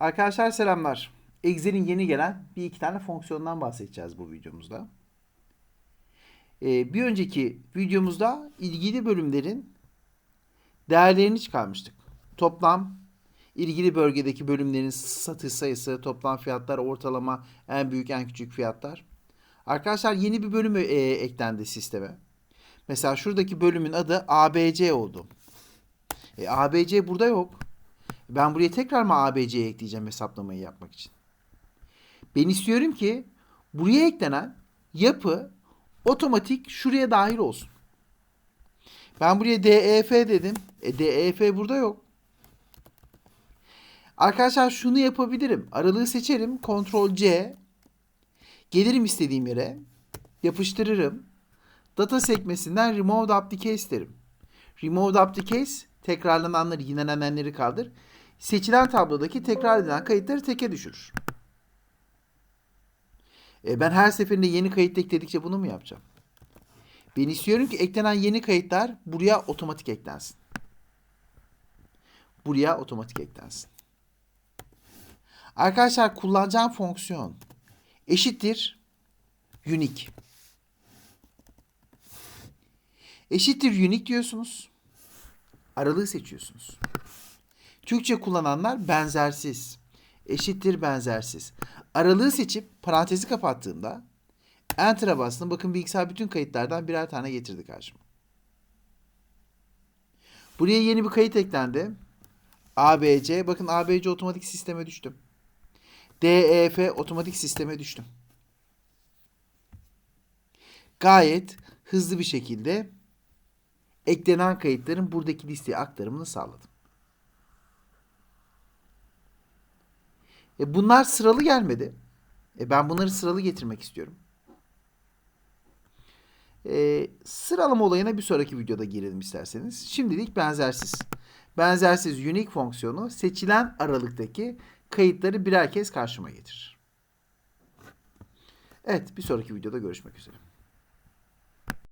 Arkadaşlar selamlar. Excel'in yeni gelen bir iki tane fonksiyondan bahsedeceğiz bu videomuzda. Ee, bir önceki videomuzda ilgili bölümlerin değerlerini çıkarmıştık. Toplam ilgili bölgedeki bölümlerin satış sayısı, toplam fiyatlar, ortalama, en büyük, en küçük fiyatlar. Arkadaşlar yeni bir bölümü e, eklendi sisteme. Mesela şuradaki bölümün adı ABC oldu. E, ABC burada yok. Ben buraya tekrar mı ABC'ye ekleyeceğim hesaplamayı yapmak için? Ben istiyorum ki buraya eklenen yapı otomatik şuraya dahil olsun. Ben buraya DEF dedim. E DEF burada yok. Arkadaşlar şunu yapabilirim. Aralığı seçerim. Ctrl C. Gelirim istediğim yere. Yapıştırırım. Data sekmesinden remove duplicate derim. Remove duplicate tekrarlananları, yinelenenleri kaldır. Seçilen tablodaki tekrar edilen kayıtları teke düşürür. E ben her seferinde yeni kayıt ekledikçe bunu mu yapacağım? Ben istiyorum ki eklenen yeni kayıtlar buraya otomatik eklensin. Buraya otomatik eklensin. Arkadaşlar kullanacağım fonksiyon eşittir unique. Eşittir unique diyorsunuz. Aralığı seçiyorsunuz. Türkçe kullananlar benzersiz. Eşittir benzersiz. Aralığı seçip parantezi kapattığımda Enter'a bastım. Bakın bilgisayar bütün kayıtlardan birer tane getirdi karşıma. Buraya yeni bir kayıt eklendi. ABC. Bakın ABC otomatik sisteme düştüm. DEF otomatik sisteme düştüm. Gayet hızlı bir şekilde eklenen kayıtların buradaki listeye aktarımını sağladım. E bunlar sıralı gelmedi. E ben bunları sıralı getirmek istiyorum. E, sıralama olayına bir sonraki videoda girelim isterseniz. Şimdilik benzersiz. Benzersiz unique fonksiyonu seçilen aralıktaki kayıtları birer kez karşıma getirir. Evet bir sonraki videoda görüşmek üzere.